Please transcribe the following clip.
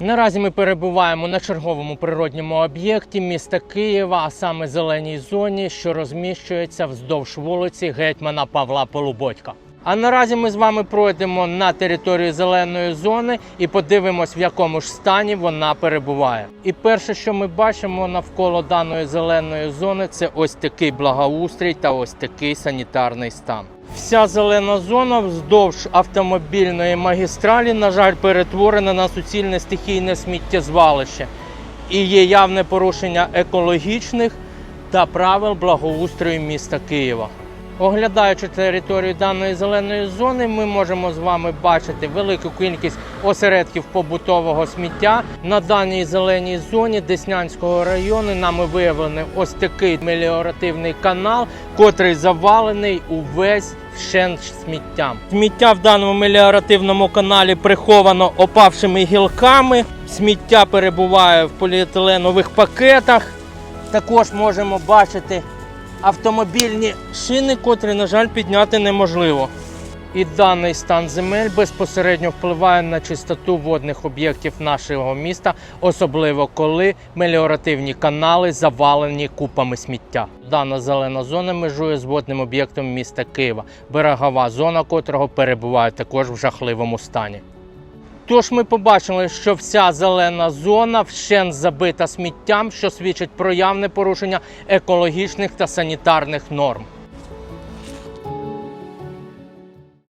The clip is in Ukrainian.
Наразі ми перебуваємо на черговому природньому об'єкті міста Києва, а саме зеленій зоні, що розміщується вздовж вулиці гетьмана Павла Полуботька. А наразі ми з вами пройдемо на територію зеленої зони і подивимось, в якому ж стані вона перебуває. І перше, що ми бачимо навколо даної зеленої зони, це ось такий благоустрій та ось такий санітарний стан. Вся зелена зона вздовж автомобільної магістралі, на жаль, перетворена на суцільне стихійне сміттєзвалище і є явне порушення екологічних та правил благоустрою міста Києва. Оглядаючи територію даної зеленої зони, ми можемо з вами бачити велику кількість осередків побутового сміття. На даній зеленій зоні Деснянського району нами виявлений ось такий меліоративний канал, котрий завалений увесь вщент сміттям. Сміття в даному меліоративному каналі приховано опавшими гілками. Сміття перебуває в поліетиленових пакетах. Також можемо бачити автомобільні шини, котрі, на жаль, підняти неможливо. І даний стан земель безпосередньо впливає на чистоту водних об'єктів нашого міста, особливо коли меліоративні канали завалені купами сміття. Дана зелена зона межує з водним об'єктом міста Києва, берегова зона котрого перебуває також в жахливому стані. Тож ми побачили, що вся зелена зона вщен забита сміттям, що свідчить про явне порушення екологічних та санітарних норм.